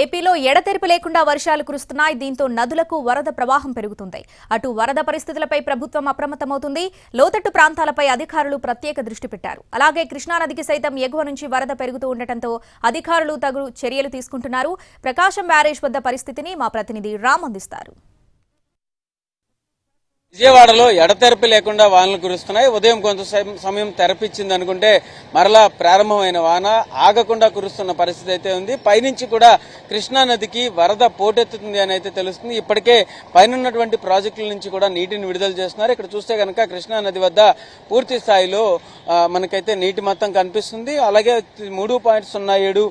ఏపీలో ఎడతెరిపి లేకుండా వర్షాలు కురుస్తున్నాయి. దీంతో నదులకు వరద ప్రవాహం పెరుగుతుంది. అటు వరద పరిస్థితులపై ప్రభుత్వం అప్రమత్తమవుతుంది. లోతట్టు ప్రాంతాలపై అధికారులు ప్రత్యేక దృష్టి పెట్టారు. అలాగే కృష్ణానదికి సైతం ఎగువ నుంచి వరద పెరుగుతూ ఉండటంతో అధికారులు తగు చర్యలు తీసుకుంటున్నారు. ప్రకాశం బ్యారేజ్ వద్ద పరిస్థితిని మా ప్రతినిధి రామ్ అందిస్తారు. విజయవాడలో ఎడతెరపి లేకుండా వానలు కురుస్తున్నాయి. ఉదయం కొంత సమయం తెరపిచ్చింది అనుకుంటే మరలా ప్రారంభమైన వాన ఆగకుండా కురుస్తున్న పరిస్థితి అయితే ఉంది. పైనుంచి కూడా కృష్ణా నదికి వరద పోటెత్తుతుంది అని అయితే తెలుస్తుంది. ఇప్పటికే పైనున్నటువంటి ప్రాజెక్టుల నుంచి కూడా నీటిని విడుదల చేస్తున్నారు. ఇక్కడ చూస్తే కనుక కృష్ణా నది వద్ద పూర్తి స్థాయిలో మనకైతే నీటి మొత్తం కనిపిస్తుంది. అలాగే మూడు పాయింట్ సున్నా ఏడు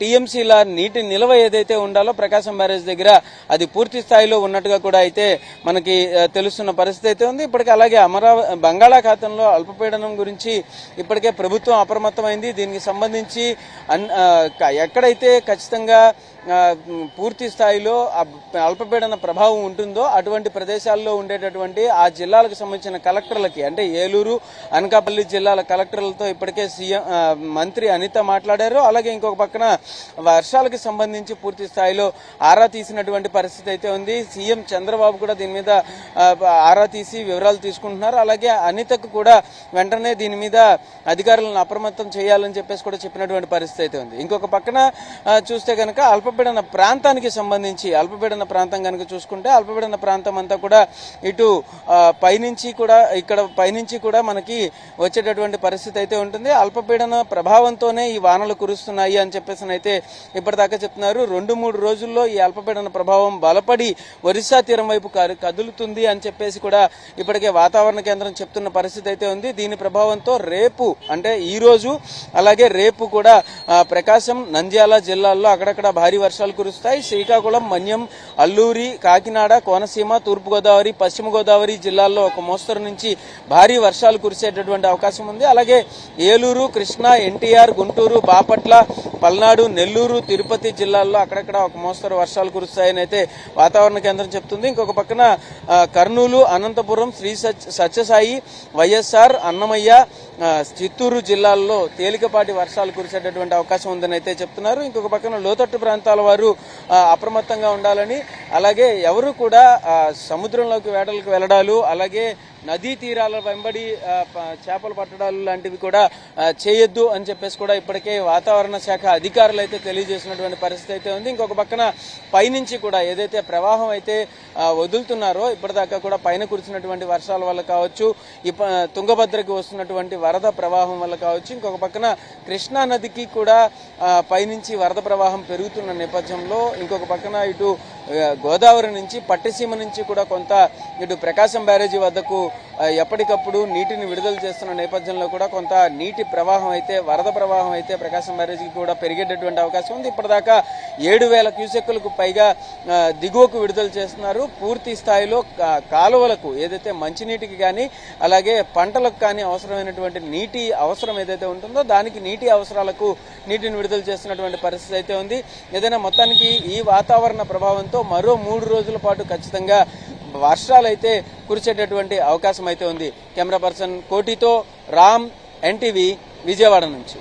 టీఎంసీల నీటి నిల్వ ఏదైతే ఉండాలో ప్రకాశం బ్యారేజ్ దగ్గర అది పూర్తి స్థాయిలో ఉన్నట్టుగా కూడా అయితే మనకి తెలుస్తున్న పరిస్థితి అయితే ఉంది. ఇప్పటికే అలాగే అమరావతి బంగాళాఖాతంలో అల్పపీడనం గురించి ఇప్పటికే ప్రభుత్వం అప్రమత్తమైంది. దీనికి సంబంధించి అన్- ఎక్కడైతే ఖచ్చితంగా పూర్తి స్థాయిలో అల్పపీడన ప్రభావం ఉంటుందో అటువంటి ప్రదేశాల్లో ఉండేటటువంటి ఆ జిల్లాలకు సంబంధించిన కలెక్టర్లకి అంటే ఏలూరు అనకాపల్లి జిల్లాల కలెక్టర్లతో ఇప్పటికే సీఎం మంత్రి అనిత మాట్లాడారు. అలాగే ఇంకొక పక్కన వర్షాలకు సంబంధించి పూర్తి స్థాయిలో ఆరా తీసినటువంటి పరిస్థితి అయితే ఉంది. సీఎం చంద్రబాబు కూడా దీని మీద ఆరా తీసి వివరాలు తీసుకుంటున్నారు. అలాగే అనితకు కూడా వెంటనే దీని మీద అధికారులను అప్రమత్తం చేయాలని చెప్పేసి కూడా చెప్పినటువంటి పరిస్థితి అయితే ఉంది. ఇంకొక పక్కన చూస్తే కనుక అల్పపీడన ప్రాంతానికి సంబంధించి అల్పపీడన ప్రాంతం కనుక చూసుకుంటే అల్పపీడన ప్రాంతం అంతా కూడా ఇటు పైనుంచి కూడా ఇక్కడ పైనుంచి కూడా మనకి వచ్చేటటువంటి పరిస్థితి అయితే ఉంటుంది. అల్పపీడన ప్రభావంతోనే ఈ వానలు కురుస్తున్నాయి అని చెప్పేసి అయితే ఇప్పటిదాకా చెప్తున్నారు. రెండు మూడు రోజుల్లో ఈ అల్పపీడన ప్రభావం బలపడి ఒరిస్సా తీరం వైపు కదులుతుంది అని చెప్పేసి కూడా ఇప్పటికే వాతావరణ కేంద్రం చెప్తున్న పరిస్థితి అయితే ఉంది. దీని ప్రభావంతో రేపు అంటే ఈ రోజు అలాగే రేపు కూడా ప్రకాశం నంద్యాల జిల్లాల్లో అక్కడక్కడ భారీ వర్షాలు కురుస్తాయి. శ్రీకాకుళం మన్యం అల్లూరి కాకినాడ కోనసీమ తూర్పుగోదావరి పశ్చిమ గోదావరి జిల్లాల్లో ఒక మోస్తరు నుంచి భారీ వర్షాలు కురిసేటటువంటి అవకాశం ఉంది. అలాగే ఏలూరు కృష్ణా ఎన్టీఆర్ గుంటూరు బాపట్ల పల్నాడు నెల్లూరు తిరుపతి జిల్లాల్లో అక్కడక్కడ ఒక మోస్తరు వర్షాలు కురుస్తాయని అయితే వాతావరణ కేంద్రం చెప్తుంది. ఇంకొక పక్కన ఆ, కర్నూలు అనంతపురం శ్రీ సత్య- సత్యసాయి వైఎస్ఆర్ అన్నమయ్య చిత్తూరు జిల్లాల్లో తేలికపాటి వర్షాలు కురిసేటటువంటి అవకాశం ఉందని అయితే చెప్తున్నారు. ఇంకొక పక్కన లోతట్టు ప్రాంతాల వారు అప్రమత్తంగా ఉండాలని అలాగే ఎవరు కూడా సముద్రంలోకి వేటలకు వెళ్ళడాలు అలాగే నదీ తీరాల వెంబడి చేపలు పట్టడాలు లాంటివి కూడా చేయొద్దు అని చెప్పేసి కూడా ఇప్పటికే వాతావరణ శాఖ అధికారులు అయితే తెలియజేసినటువంటి పరిస్థితి అయితే ఉంది. ఇంకొక పక్కన పైనుంచి కూడా ఏదైతే ప్రవాహం అయితే వదులుతున్నారో ఇప్పటిదాకా కూడా పైన కురిసినటువంటి వర్షాల వల్ల కావచ్చు ఇప్ప తుంగభద్రకి వస్తున్నటువంటి వరద ప్రవాహం వల్ల కావచ్చు ఇంకొక పక్కన కృష్ణా నదికి కూడా పైనుంచి వరద ప్రవాహం పెరుగుతున్న నేపథ్యంలో ఇంకొక పక్కన ఇటు గోదావరి నుంచి పట్టిసీమ నుంచి కూడా కొంత ఇటు ప్రకాశం బ్యారేజీ వద్దకు ఎప్పటికప్పుడు నీటిని విడుదల చేస్తున్న నేపథ్యంలో కూడా కొంత నీటి ప్రవాహం అయితే వరద ప్రవాహం అయితే ప్రకాశం బ్యారేజీకి కూడా పెరిగేటటువంటి అవకాశం ఉంది. ఇప్పటిదాకా ఏడు వేల క్యూసెక్కులకు పైగా దిగువకు విడుదల చేస్తున్నారు. పూర్తి స్థాయిలో కాలువలకు ఏదైతే మంచినీటికి కానీ అలాగే పంటలకు కానీ అవసరమైనటువంటి నీటి అవసరం ఏదైతే ఉంటుందో దానికి నీటి అవసరాలకు నీటిని విడుదల చేస్తున్నటువంటి పరిస్థితి అయితే ఉంది. ఏదైనా మొత్తానికి ఈ వాతావరణ ప్రభావంతో మరో మూడు రోజుల పాటు ఖచ్చితంగా వర్షాలైతే కురిచేటటువంటి కురిసేటటువంటి అవకాశం అయితే ఉంది. కెమెరా పర్సన్ కోటితో రామ్ ఎన్టీవీ విజయవాడ నుంచి.